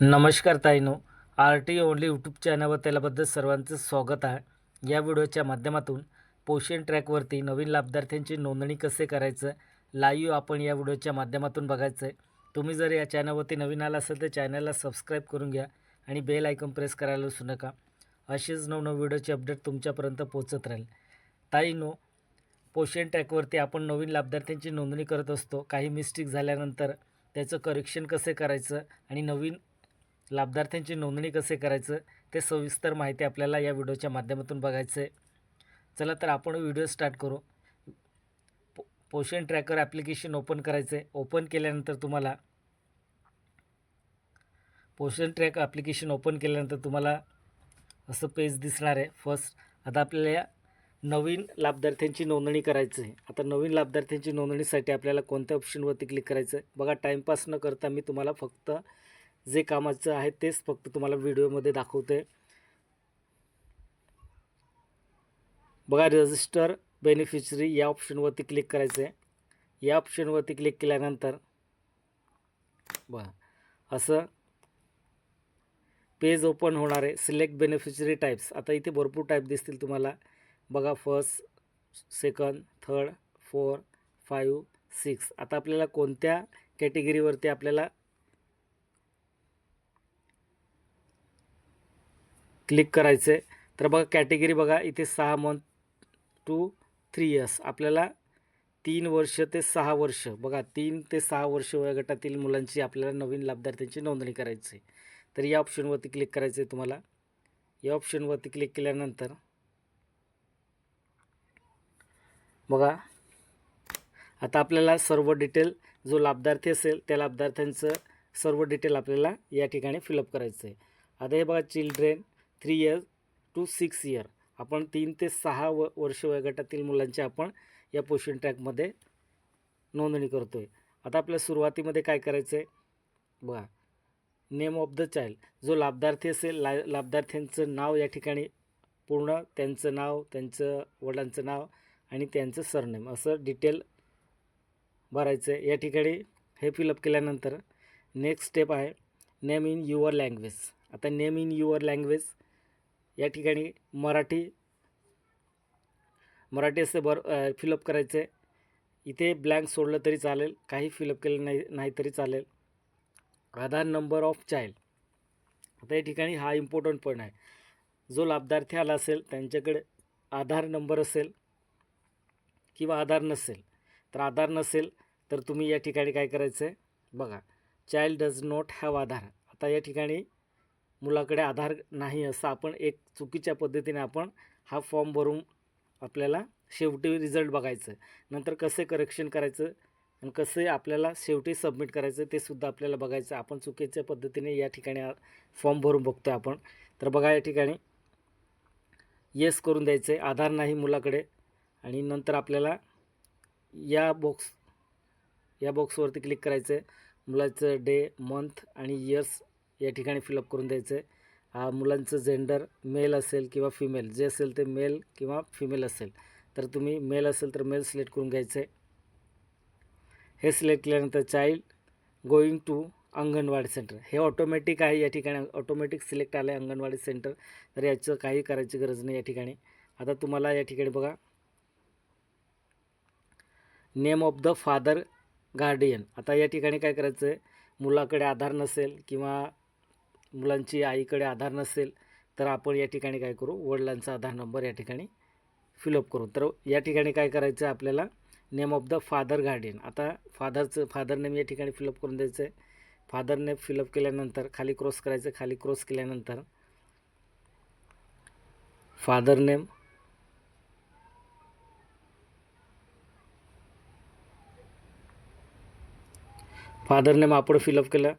नमस्कार ताईनो. R T only YouTube चॅनलवर त्यालाबद्दल सर्वांचं स्वागत आहे. या व्हिडिओच्या माध्यमातून पोषण ट्रॅकवरती नवीन लाभार्थ्यांची नोंदणी कसे करायचं लाईव्ह आपण या व्हिडिओच्या माध्यमातून बघायचं आहे तुम्ही जर या चॅनलवरती नवीन आला असेल तर चॅनलला सबस्क्राईब करून घ्या आणि बेल आयकॉन प्रेस करायला विसरू नका. असेच नवनव व्हिडिओचे अपडेट तुमच्यापर्यंत पोहोचत राहील. ताईनो पोषण ट्रॅकवरती आपण नवीन लाभार्थ्यांची नोंदणी करत असतो. काही मिस्टेक झाल्यानंतर त्याचं करेक्शन कसे करायचं आणि नवीन लाभार्थ्यांची नोंदणी कसे करायचं ते सविस्तर माहिती आपल्याला या व्हिडिओच्या माध्यमातून बघायचं आहे. चला तर आपण व्हिडिओ स्टार्ट करू. पो पोषण ट्रॅकर ॲप्लिकेशन ओपन करायचं आहे ओपन केल्यानंतर तुम्हाला पोषण ट्रॅक ॲप्लिकेशन ओपन केल्यानंतर तुम्हाला असं पेज दिसणार आहे फर्स्ट. आता आपल्याला नवीन लाभार्थ्यांची नोंदणी करायचं आहे. आता नवीन लाभार्थ्यांची नोंदणीसाठी आपल्याला कोणत्या ऑप्शनवरती क्लिक करायचं आहे? बघा टाईमपास न करता मी तुम्हाला फक्त जे कामाचं आहे तेच फक्त तुम्हाला व्हिडिओमध्ये दाखवते बघा रजिस्टर बेनिफिशरी या ऑप्शनवरती क्लिक करायचं आहे या ऑप्शनवरती क्लिक केल्यानंतर बघा असं पेज ओपन होणार आहे. सिलेक्ट बेनिफिशरी टाईप्स आता इथे भरपूर टाईप दिसतील तुम्हाला. बघा first second third four five six आता आपल्याला कोणत्या कॅटेगरीवरती आपल्याला क्लिक करायचं. आहे तर बघा कॅटेगरी बघा इथे सहा मंथ टू थ्री इयर्स आपल्याला तीन वर्ष ते सहा वर्ष बघा तीन ते सहा वर्ष वयोगटातील मुलांची आपल्याला नवीन लाभार्थ्यांची नोंदणी करायची. आहे तर या ऑप्शनवरती क्लिक करायचं आहे तुम्हाला. या ऑप्शनवरती क्लिक केल्यानंतर बघा आता आपल्याला सर्व डिटेल जो लाभार्थी असेल त्या लाभार्थ्यांचं सर्व डिटेल आपल्याला या ठिकाणी फिलअप करायचं आहे आता हे बघा children three year two six year आपण तीन ते सहा व वर्ष वयोगटातील मुलांची आपण या पोषण ट्रॅकमध्ये नोंदणी करतो आहे आता आपल्या सुरुवातीमध्ये काय करायचं आहे बघा. नेम ऑफ द चाइल्ड जो लाभार्थी असेल ला लाभार्थ्यांचं नाव या ठिकाणी पूर्ण त्यांचं नाव त्यांचं वडिलांचं नाव आणि त्यांचं सरनेम असं डिटेल भरायचं आहे या ठिकाणी हे फिलअप केल्यानंतर नेक्स्ट स्टेप आहे नेम इन युअर लँग्वेज आता नेम इन युअर लँग्वेज या ठिकाणी मराठी मराठी असं बर फिलअप करायचं. आहे इथे ब्लँक सोडलं तरी चालेल काही फिलअप केलं नाही नाही तरी चालेल. आधार नंबर ऑफ चाइल्ड आता या ठिकाणी हा इम्पॉर्टंट पॉईंट आहे. जो लाभार्थी आला असेल त्यांच्याकडे आधार नंबर असेल किंवा आधार नसेल तर आधार नसेल तर तुम्ही या ठिकाणी काय करायचं आहे बघा child does not have Aadhaar. आता या ठिकाणी मुलाकडे आधार नाही असं आपण एक चुकीच्या पद्धतीने आपण हा फॉर्म भरून आपल्याला शेवटी रिझल्ट बघायचं. नंतर कसे करेक्शन करायचं आणि कसे आपल्याला शेवटी सबमिट करायचं ते सुद्धा आपल्याला बघायचं. आपण चुकीच्या पद्धतीने या ठिकाणी फॉर्म भरून बघतो आपण. तर बघा या ठिकाणी. येस करून द्यायचं आहे. आधार नाही मुलाकडे. आणि नंतर आपल्याला या बॉक्स या बॉक्सवरती क्लिक करायचं आहे. मुलाचं डे मंथ आणि इयर्स या ठिकाणी फिलअप करून द्यायचं आहे हा मुलांचं जेंडर मेल असेल किंवा फिमेल जे असेल ते मेल किंवा फिमेल असेल. तर तुम्ही मेल असेल तर मेल सिलेक्ट करून घ्यायचं आहे हे सिलेक्ट केल्यानंतर child going to Anganwadi centre हे ऑटोमॅटिक आहे या ठिकाणी ऑटोमॅटिक सिलेक्ट आलं आहे अंगणवाडी सेंटर तर याचं काही करायची गरज नाही या ठिकाणी. आता तुम्हाला या ठिकाणी बघा. Name of the father guardian आता या ठिकाणी काय करायचं आहे मुलाकडे आधार नसेल किंवा मुलांची आईकडे आधार नसेल तर आपण या ठिकाणी काय करू? वडिलांचा आधार नंबर या ठिकाणी फिलअप करू. तर या ठिकाणी काय करायचं आहे आपल्याला? Name of the father guardian आता फादरचं फादर नेम या ठिकाणी फिलअप करून द्यायचं आहे फादर नेम फिलअप केल्यानंतर खाली क्रॉस करायचं खाली क्रॉस केल्यानंतर फादर नेम फादर नेम आपण फिलअप केलं.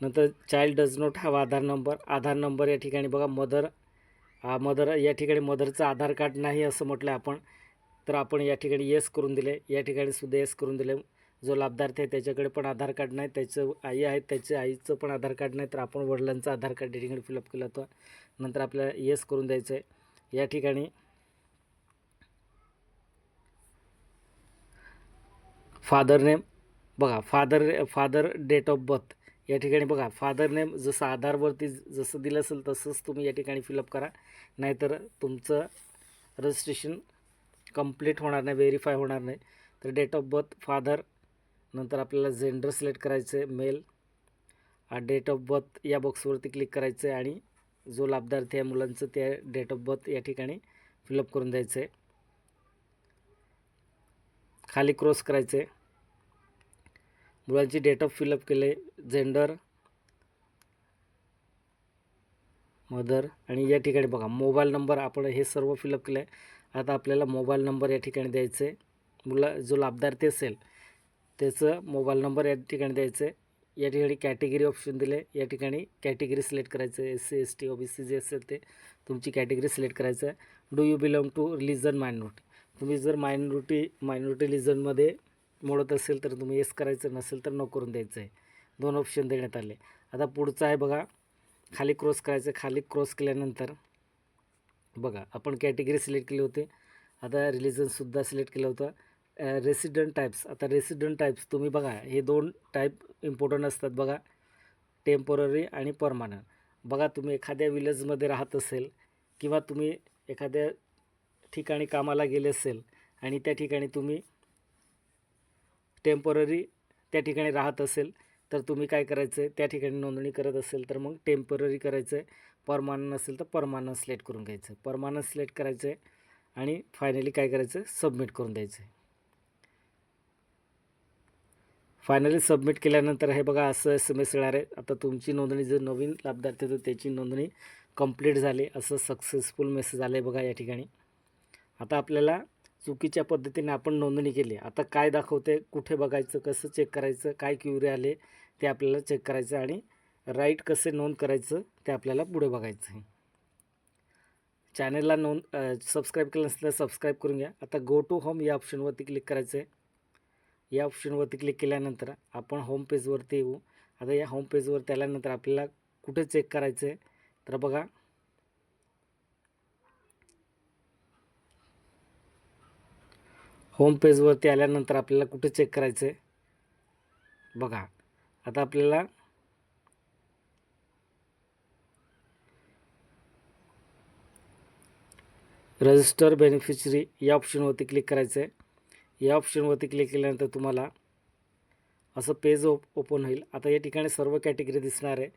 नंतर child does not have Aadhaar number Aadhaar number या ठिकाणी बघा मदर मदर या ठिकाणी मदरचं आधार कार्ड नाही असं म्हटलं आपण तर आपण या ठिकाणी येस करून दिले. या ठिकाणी सुद्धा येस करून दिले. जो लाभार्थी आहे त्याच्याकडे पण आधार कार्ड नाही त्याचं आई आहे त्याच्या आईचं पण आधार कार्ड नाही तर आपण वडिलांचं आधार कार्ड या ठिकाणी फिलअप केलं होतं. नंतर आपल्याला येस करून द्यायचं आहे या ठिकाणी फादर नेम बघा father father date of birth या ठिकाणी बघा फादर नेम जसं आधारवरती जसं दिलं असेल तसंच तुम्ही या ठिकाणी फिलअप करा. नाहीतर तुमचं रजिस्ट्रेशन कंप्लीट होणार नाही व्हेरीफाय होणार नाही. तर डेट ऑफ बर्थ फादर नंतर आपल्याला जेंडर सिलेक्ट करायचं आहे मेल डेट ऑफ बर्थ या बॉक्सवरती क्लिक करायचं आहे आणि जो लाभार्थी आहे मुलांचं त्या डेट ऑफ बर्थ या ठिकाणी फिलअप करून द्यायचं आहे खाली क्रॉस करायचं आहे मुलांची डेट ऑफ फिलअप केले जेंडर मदर आणि या ठिकाणी बघा मोबाईल नंबर आपण हे सर्व फिलअप केलं. आहे आता आपल्याला मोबाईल नंबर या ठिकाणी द्यायचं. आहे मुला जो लाभदार्थी असेल त्याचं मोबाईल नंबर या ठिकाणी द्यायचं. आहे या ठिकाणी कॅटेगरी ऑप्शन दिले. या ठिकाणी कॅटेगरी सिलेक्ट करायचं. आहे S C S T O B C जे असेल ते तुमची कॅटेगरी सिलेक्ट करायचं. आहे do you belong to religion minority तुम्ही जर मायनॉरिटी मायनॉरिटी रिजनमध्ये मोडत असेल तर तुम्ही येस करायचं नसेल तर नो करून द्यायचं आहे दोन ऑप्शन देण्यात आले. आता पुढचं आहे बघा खाली क्रॉस करायचं खाली क्रॉस केल्यानंतर बघा आपण कॅटेगरी सिलेक्ट केली होती. आता रिलिजनसुद्धा सिलेक्ट केलं होतं. रेसिडंट टाईप्स आता रेसिडंट टाईप्स तुम्ही बघा हे दोन टाईप इम्पॉर्टंट असतात बघा. टेम्पोररी आणि परमानंट बघा तुम्ही एखाद्या विलेजमध्ये राहत असेल किंवा तुम्ही एखाद्या ठिकाणी कामाला गेले असेल आणि त्या ठिकाणी तुम्ही टेंपररी त्या ठिकाणी राहत असेल तर तुम्ही काय करायचं आहे त्या ठिकाणी नोंदणी करत असेल तर मग टेंपररी करायचं आहे परमानंट असेल तर परमानंट सिलेक्ट करून घ्यायचं. आहे परमानंट सिलेक्ट करायचं आहे आणि फायनली काय करायचं आहे सबमिट करून द्यायचं आहे फायनली सबमिट केल्यानंतर हे बघा असं एस एम एस येणार आहे. आता तुमची नोंदणी जर नवीन लाभार्थी तर त्याची नोंदणी कंप्लीट झाली. असं सक्सेसफुल मेसेज आलं आहे बघा या ठिकाणी. आता आपल्याला चुकीच्या पद्धतीने आपण नोंदणी केली. आता काय दाखवते कुठे बघायचं कसं चेक करायचं काय क्युरी आले ते आपल्याला चेक करायचं आणि राईट कसे नोंद करायचं ते आपल्याला पुढे बघायचं आहे. चॅनलला नोंद सबस्क्राईब केलं नसलं तर सबस्क्राईब करून घ्या. आता गो टू होम या ऑप्शनवरती क्लिक करायचं आहे या ऑप्शनवरती क्लिक केल्यानंतर आपण होम पेजवरती येऊ. आता या होम पेजवरती आल्यानंतर आपल्याला कुठे चेक करायचं आहे तर बघा होम पेजवरती आल्यानंतर आपल्याला कुठे चेक करायचं आहे बघा आता आपल्याला रजिस्टर बेनिफिशरी या ऑप्शनवरती क्लिक करायचं आहे या ऑप्शनवरती क्लिक केल्यानंतर तुम्हाला असं पेज ओप ओपन होईल. आता या ठिकाणी सर्व कॅटेगरी दिसणार आहे.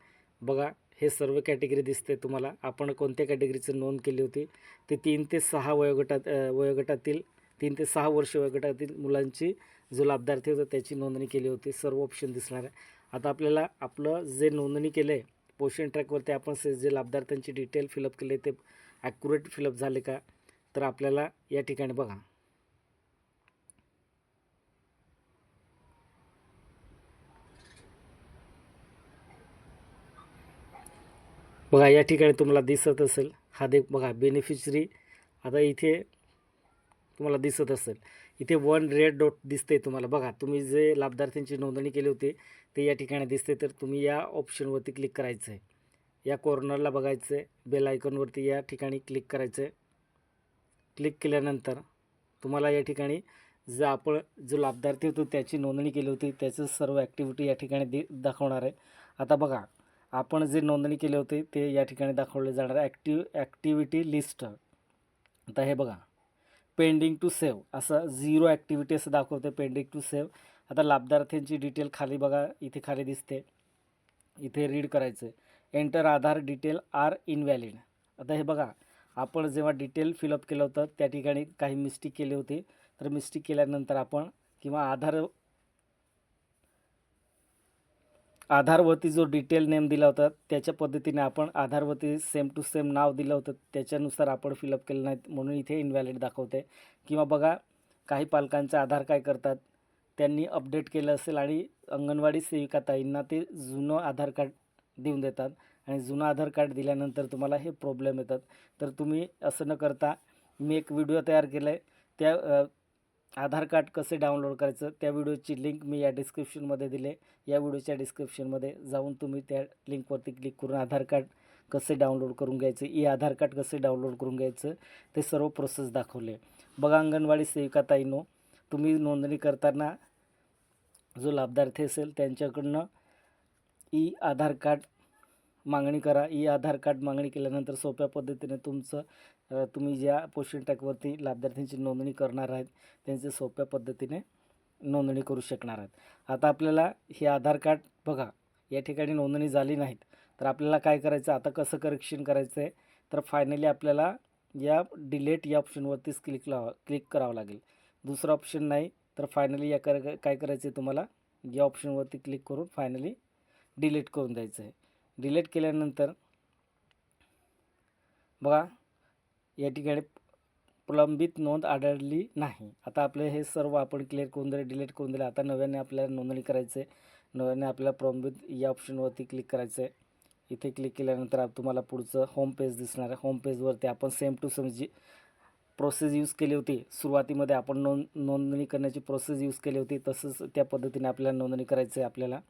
बघा हे सर्व कॅटेगरी दिसते तुम्हाला. आपण कोणत्या कॅटेगरीची नोंद केली होती? ते तीन ते सहा वयोगटात वयोगटातील तीन ते सहा वर्ष वयोगटातील मुलांची जो लाभार्थी होता त्याची नोंदणी केली होती. सर्व ऑप्शन दिसणार आहे. आता आपल्याला आपलं जे नोंदणी केलं आहे पोषण ट्रॅकवरती आपण से जे लाभार्थ्यांची डिटेल फिलअप केले ते ॲक्युरेट फिलअप झाले का? तर आपल्याला या ठिकाणी बघा. बघा या ठिकाणी तुम्हाला दिसत असेल. हा दे बघा बेनिफिशरी आता इथे तुम्हाला दिसत असेल. इथे वन रेड डॉट दिसते तुम्हाला. बघा तुम्ही जे लाभार्थ्यांची नोंदणी केली होती ते या ठिकाणी दिसते तर तुम्ही या ऑप्शनवरती क्लिक करायचं आहे या कॉर्नरला बघायचं आहे बेल आयकॉनवरती या ठिकाणी क्लिक करायचं आहे क्लिक केल्यानंतर तुम्हाला या ठिकाणी जर आपण जो लाभार्थी होतो त्याची नोंदणी केली होती. त्याचं सर्व ॲक्टिव्हिटी या ठिकाणी दि दाखवणार आहे. आता बघा आपण जे नोंदणी केली होती ते या ठिकाणी दाखवले जाणार आहे. ॲक्टिव ॲक्टिव्हिटी लिस्ट आता हे बघा. Pending to save. असं झिरो ॲक्टिव्हिटी असं दाखवते पेंडिंग टू सेव्ह आता लाभार्थ्यांची डिटेल खाली बघा इथे खाली दिसते. इथे रीड करायचं आहे enter Aadhaar detail are invalid आता हे बघा आपण जेव्हा डिटेल फिलअप केलं होतं त्या ठिकाणी काही मिस्टेक केली होती. तर मिस्टेक केल्यानंतर आपण किंवा आधार आधारवरती जो डिटेल नेम दिला होता त्याच्या पद्धतीने आपण आधारवरती सेम टू सेम नाव दिलं होतं त्याच्यानुसार आपण फिलअप केलं नाही म्हणून इथे इनव्हॅलिड दाखवते. किंवा बघा काही पालकांचं आधार काय करतात त्यांनी अपडेट केलं असेल आणि अंगणवाडी सेविका ताईंना ते जुनं आधार कार्ड देऊन देतात. आणि जुनं आधार कार्ड दिल्यानंतर तुम्हाला हे प्रॉब्लेम येतात. तर तुम्ही असं न करता मी एक व्हिडिओ तयार केला आहे त्या आधार कार्ड कसे डाउनलोड करायचं त्या व्हिडिओची लिंक मी या डिस्क्रिप्शनमध्ये दिले. या व्हिडिओच्या डिस्क्रिप्शनमध्ये जाऊन तुम्ही त्या लिंकवरती क्लिक करून आधार कार्ड कसे डाउनलोड करून घ्यायचं ई आधार कार्ड कसे डाउनलोड करून घ्यायचं ते सर्व प्रोसेस दाखवले. बघा अंगणवाडी सेविका ताईनो तुम्ही नोंदणी करताना जो लाभार्थी असेल त्यांच्याकडनं ई आधार कार्ड मागणी करा. ई आधार कार्ड मागणी केल्यानंतर सोप्या पद्धतीने तुमचं तुम्ही ज्या पोस्टिंग टॅकवरती लाभार्थ्यांची नोंदणी करणार आहेत त्यांचे सोप्या पद्धतीने नोंदणी करू शकणार आहेत. आता आपल्याला हे आधार कार्ड बघा या ठिकाणी नोंदणी झाली नाहीत. तर आपल्याला काय करायचं? आता कसं करेक्शन करायचं आहे तर फायनली आपल्याला या डिलेट या ऑप्शनवरतीच क्लिक लावा क्लिक करावं लागेल. दुसरं ऑप्शन नाही तर फायनली या कर काय करायचं आहे तुम्हाला? या ऑप्शनवरती क्लिक करून फायनली डिलीट करून द्यायचं आहे डिलीट केल्यानंतर बघा या ठिकाणी प्रलंबित नोंद आढळली नाही. आता आपले हे सर्व आपण क्लिअर करून दिले डिलीट करून दिले. आता नव्याने आपल्याला नोंदणी करायचं आहे नव्याने आपल्याला प्रलंबित या ऑप्शनवरती क्लिक करायचं आहे इथे क्लिक केल्यानंतर तुम्हाला पुढचं होम पेज दिसणार आहे. होम पेजवरती आपण सेम टू सेम जी प्रोसेस यूज केली होती सुरुवातीमध्ये आपण नोंद नोंदणी करण्याची प्रोसेस यूज केली होती तसंच त्या पद्धतीने आपल्याला नोंदणी करायचं आहे आपल्याला.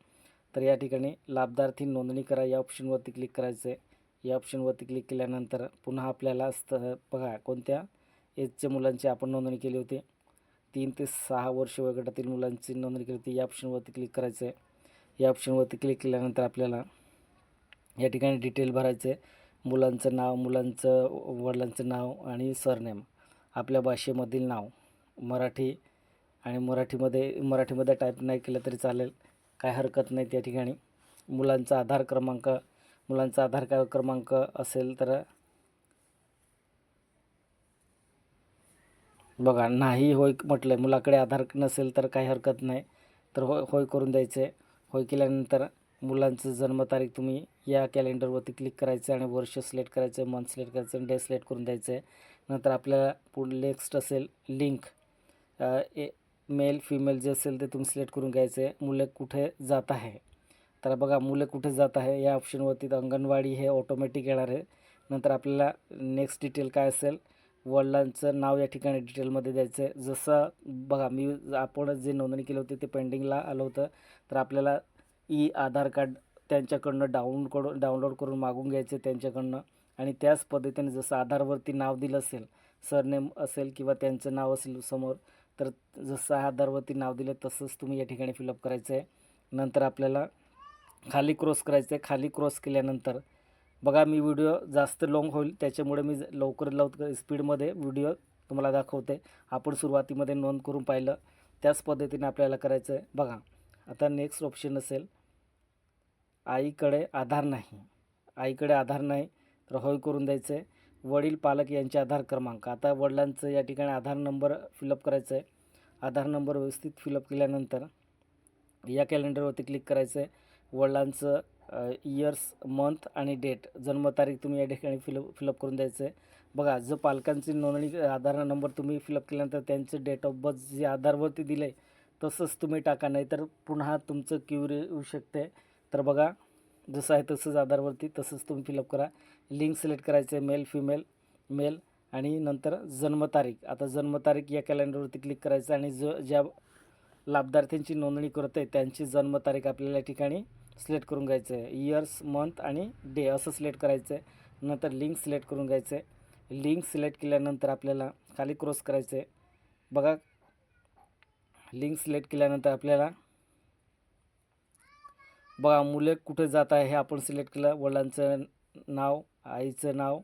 तर या ठिकाणी लाभार्थी नोंदणी करा. या ऑप्शनवरती क्लिक करायचं आहे या ऑप्शनवरती क्लिक केल्यानंतर पुन्हा आपल्याला स्त बघा कोणत्या एजच्या मुलांची आपण नोंदणी केली होती? तीन ते सहा वर्ष वयोगटातील मुलांची नोंदणी केली होती. या ऑप्शनवरती क्लिक करायचं आहे या ऑप्शनवरती क्लिक केल्यानंतर आपल्याला या ठिकाणी डिटेल भरायचं आहे मुलांचं नाव मुलांचं वडिलांचं नाव आणि सरनेम आपल्या भाषेमधील नाव. मराठी आणि मराठीमध्ये मराठीमध्ये टाईप नाही केलं तरी चालेल. काय हरकत नाही त्या ठिकाणी. मुलांचा आधार क्रमांक मुलांचा आधार कार्ड क्रमांक असेल तर बघा नाही होय म्हटलं आहे मुलाकडे आधार नसेल तर काही हरकत नाही. तर होय होय करून द्यायचं होय केल्यानंतर मुलांचं जन्मतारीख तुम्ही या कॅलेंडरवरती क्लिक करायचं आणि वर्ष सिलेक्ट करायचं मंथ सिलेक्ट करायचं आणि डे सिलेक्ट करून द्यायचं आहे नंतर आपल्याला पुढे नेक्स्ट असेल लिंक. ए मेल फिमेल जे असेल ते तुम्ही सिलेक्ट करून घ्यायचं. आहे मुले कुठे जात आहे? तर बघा मुलं कुठे जात आहे? या ऑप्शनवरती तर अंगणवाडी हे ऑटोमॅटिक येणार आहे. नंतर आपल्याला नेक्स्ट डिटेल काय असेल? वडिलांचं नाव या ठिकाणी डिटेलमध्ये द्यायचं आहे जसं बघा मी आपण जे नोंदणी केली होती ते पेंडिंगला आलं होतं. तर आपल्याला ई आधार कार्ड त्यांच्याकडनं डाऊन करून डाउनलोड करून मागून घ्यायचे त्यांच्याकडनं. आणि त्याच पद्धतीने जसं आधारवरती नाव दिलं असेल सरनेम असेल किंवा त्यांचं नाव असेल समोर तर जसं आधारवरती नाव दिलं तसंच तुम्ही या ठिकाणी फिलअप करायचं आहे नंतर आपल्याला खाली क्रॉस करायचं आहे खाली क्रॉस केल्यानंतर बघा मी व्हिडिओ जास्त लाँग होईल त्याच्यामुळे मी लवकर लवकर स्पीडमध्ये व्हिडिओ तुम्हाला दाखवते. आपण सुरुवातीमध्ये नोंद करून पाहिलं त्याच पद्धतीने आपल्याला करायचं आहे बघा आता नेक्स्ट ऑप्शन असेल आईकडे आधार नाही. आईकडे आधार नाही तर होय करून द्यायचं आहे वडील पालक यांचे आधार क्रमांक. आता वडिलांचं या ठिकाणी आधार नंबर फिलअप करायचं आहे. आधार नंबर व्यवस्थित फिलअप केल्यानंतर या कॅलेंडरवरती क्लिक करायचं आहे वडिलांचं इयर्स मंथ आणि डेट जन्मतारीख तुम्ही या ठिकाणी फिलअप फिलअप करून द्यायचं आहे बघा जर पालकांची नोंदणी आधार नंबर तुम्ही फिलअप केल्यानंतर त्यांचं डेट ऑफ बर्थ जे आधारवरती दिलं आहे तसंच तुम्ही टाका. नाही तर पुन्हा तुमचं क्युरी येऊ शकते. तर बघा जसं आहे तसंच आधारवरती तसंच तुम्ही फिलअप करा. लिंक सिलेक्ट करायचं आहे मेल फिमेल मेल आणि नंतर जन्मतारीख आता जन्मतारीख या कॅलेंडरवरती क्लिक करायचं आणि ज ज्या लाभार्थ्यांची नोंदणी करत आहे त्यांची जन्मतारीख आपल्याला या ठिकाणी सिलेक्ट करून घ्यायचं आहे. इयर्स मंथ आणि डे असं सिलेक्ट करायचं आहे. नंतर लिंक सिलेक्ट करून घ्यायचं आहे. लिंक सिलेक्ट केल्यानंतर आपल्याला खाली क्रॉस करायचं आहे. बघा लिंक सिलेक्ट केल्यानंतर आपल्याला बघा मुले कुठे जात आहे हे आपण सिलेक्ट केलं वडिलांचं नाव आईचं नाव.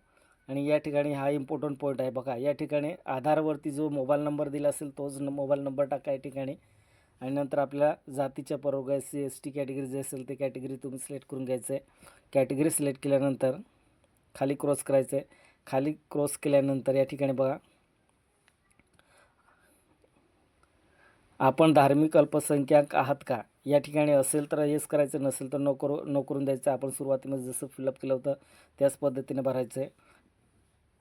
आणि या ठिकाणी हा इम्पॉर्टंट पॉईंट आहे. बघा या ठिकाणी आधारवरती जो मोबाईल नंबर दिला असेल तोच न मोबाईल नंबर टाका या ठिकाणी. आणि नंतर आपल्या जातीच्या परवागा S C S T category जे असेल ते कॅटेगरी तुम्ही सिलेक्ट करून घ्यायचं आहे कॅटेगरी सिलेक्ट केल्यानंतर खाली क्रॉस करायचं आहे खाली क्रॉस केल्यानंतर या ठिकाणी बघा. आपण धार्मिक अल्पसंख्याक आहात का? या ठिकाणी असेल तर हेच करायचं नसेल तर नो करू नो करून द्यायचं. आपण सुरुवातीमध्ये जसं फिलअप केलं होतं त्याच पद्धतीने भरायचं आहे.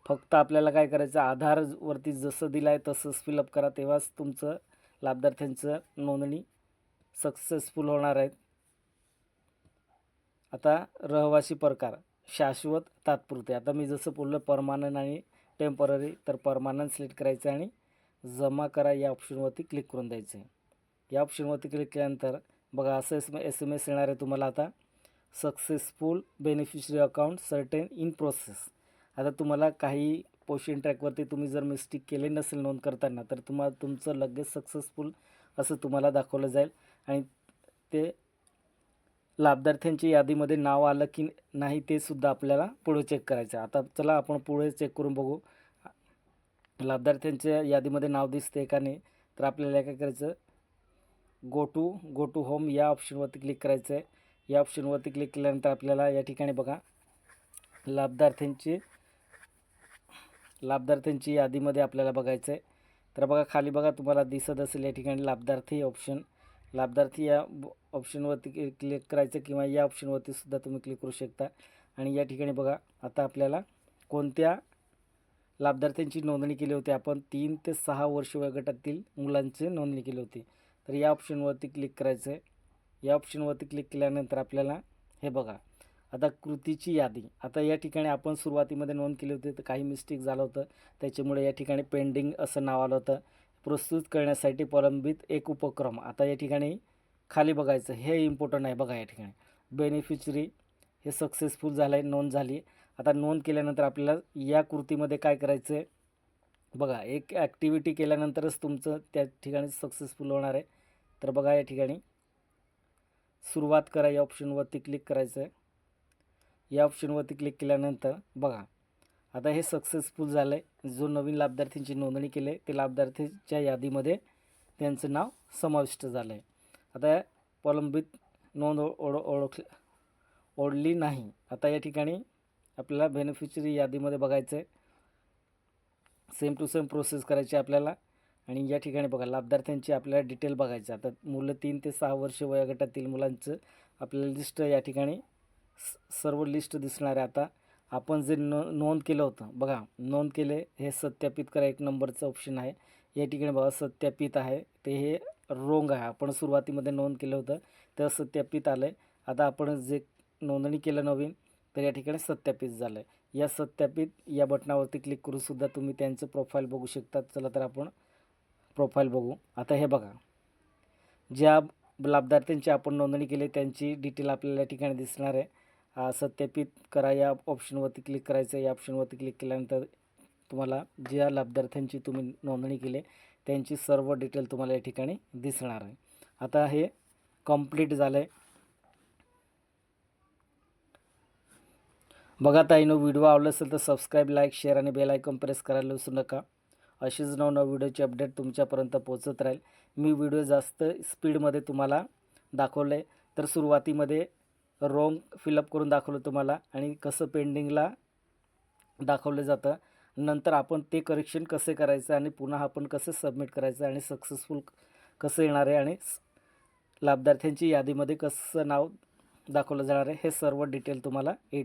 फक्त आपल्याला काय करायचं आधारवरती जसं दिलं आहे तसंच फिलअप करा. तेव्हाच तुमचं लाभार्थ्यांचं नोंदणी सक्सेसफुल होणार आहेत आता रहवासी प्रकार शाश्वत तात्पुरते. आता मी जसं बोललं परमानंट आणि टेंपररी तर परमानंट सिलेक्ट करायचं आणि जमा करा या ऑप्शनवरती क्लिक करून द्यायचं आहे. या ऑप्शनवरती क्लिक केल्यानंतर बघा असं एस एस एम एस येणार आहे तुम्हाला आता. Successful beneficiary account certain in process आता तुम्हाला काही पोशन ट्रॅकवरती तुम्ही जर मिस्टेक केले नसेल नोंद करताना तर तुम्हाला तुमचं लगेच सक्सेसफुल असं तुम्हाला दाखवलं जाईल. आणि ते लाभार्थ्यांच्या यादीमध्ये नाव आलं की नाही ते सुद्धा आपल्याला पुढे चेक करायचं आता चला आपण पुढे चेक करून बघू. लाभार्थ्यांच्या यादीमध्ये नाव दिसते का नाही तर आपल्याला काय करायचं? Go to go to home या ऑप्शनवरती क्लिक करायचं आहे या ऑप्शनवरती क्लिक केल्यानंतर आपल्याला या ठिकाणी बघा लाभार्थ्यांची लाभार्थ्यांची यादीमध्ये आपल्याला बघायचं आहे तर बघा खाली बघा तुम्हाला दिसत असेल या ठिकाणी लाभार्थी ऑप्शन लाभार्थी या ऑप्शनवरती क्लिक करायचं किंवा या ऑप्शनवरती सुद्धा तुम्ही क्लिक करू शकता. आणि या ठिकाणी बघा आता आपल्याला कोणत्या लाभार्थ्यांची नोंदणी केली होती? आपण तीन ते सहा वर्ष वयोगटातील मुलांची नोंदणी केली होती. तर या ऑप्शनवरती क्लिक करायचं आहे या ऑप्शनवरती क्लिक केल्यानंतर आपल्याला हे बघा आता कृतीची यादी. आता या ठिकाणी आपण सुरुवातीमध्ये नोंद केली होती तर काही मिस्टेक झालं होतं. त्याच्यामुळे या ठिकाणी पेंडिंग असं नाव आलं होतं. प्रस्तुत करण्यासाठी प्रलंबित एक उपक्रम. आता या ठिकाणी खाली बघायचं हे इम्पॉर्टंट आहे बघा या ठिकाणी. बेनिफिशरी हे सक्सेसफुल झालं आहे नोंद झाली. आता नोंद केल्यानंतर आपल्याला या कृतीमध्ये काय करायचं आहे बघा एक ॲक्टिव्हिटी केल्यानंतरच तुमचं त्या ठिकाणी सक्सेसफुल होणार आहे. तर बघा या ठिकाणी. सुरुवात करा या ऑप्शनवरती क्लिक करायचं. आहे या ऑप्शनवरती क्लिक केल्यानंतर बघा. आता हे सक्सेसफुल झालं आहे जो नवीन लाभार्थींची नोंदणी केली आहे ते लाभार्थीच्या यादीमध्ये त्यांचं नाव समाविष्ट झालं आहे आता प्रलंबित नोंद ओ- ओळ ओळख ओढली नाही. आता या ठिकाणी आपल्याला बेनिफिशरी यादीमध्ये बघायचं आहे सेम टू सेम प्रोसेस करायची आपल्याला. आणि या ठिकाणी बघा लाभार्थ्यांची आपल्याला डिटेल बघायचं आता मुलं तीन ते सहा वर्ष वयोगटातील मुलांचं आपल्याला लिस्ट या ठिकाणी स- सर्व लिस्ट दिसणार आहे. आता आपण जे नो नोंद केलं होतं बघा नोंद केले हे सत्यापित करा एक नंबरचं ऑप्शन आहे. या ठिकाणी बघा सत्यापित आहे. ते हे रोंग आहे. आपण सुरुवातीमध्ये नोंद केलं होतं तर सत्यापित आलं आहे आता आपण जे नोंदणी केलं नवीन तर या ठिकाणी सत्यापित झालं आहे या सत्यापित या बटनावरती क्लिक करूनसुद्धा तुम्ही त्यांचं प्रोफाईल बघू शकता. चला तर आपण प्रोफाईल बघू. आता हे बघा. ज्या लाभार्थ्यांची आपण नोंदणी केली त्यांची डिटेल आपल्याला या ठिकाणी दिसणार आहे. सत्यापित करा या ऑप्शनवरती क्लिक करायचं या ऑप्शनवरती क्लिक केल्यानंतर तुम्हाला ज्या लाभार्थ्यांची तुम्ही नोंदणी केली त्यांची सर्व डिटेल तुम्हाला या ठिकाणी दिसणार आहे. आता हे कंप्लीट झालं आहे बघा ताईनो व्हिडिओ आवडला असेल तर सबस्क्राईब लाईक शेअर आणि बेल आयकॉन प्रेस करायला विसरू नका. अशीच नवनव व्हिडिओची अपडेट तुमच्यापर्यंत पोहोचत राहील. मी व्हिडिओ जास्त स्पीडमध्ये तुम्हाला दाखवलं आहे तर सुरुवातीमध्ये रोंग फिलअप करून दाखवलं तुम्हाला आणि कसं पेंडिंगला दाखवलं जातं. नंतर आपण ते करेक्शन कसे करायचं आणि पुन्हा आपण कसं सबमिट करायचं आणि सक्सेसफुल कसं येणार आहे आणि लाभार्थ्यांची यादीमध्ये कसं नाव दाखवलं जाणार आहे हे सर्व डिटेल तुम्हाला ए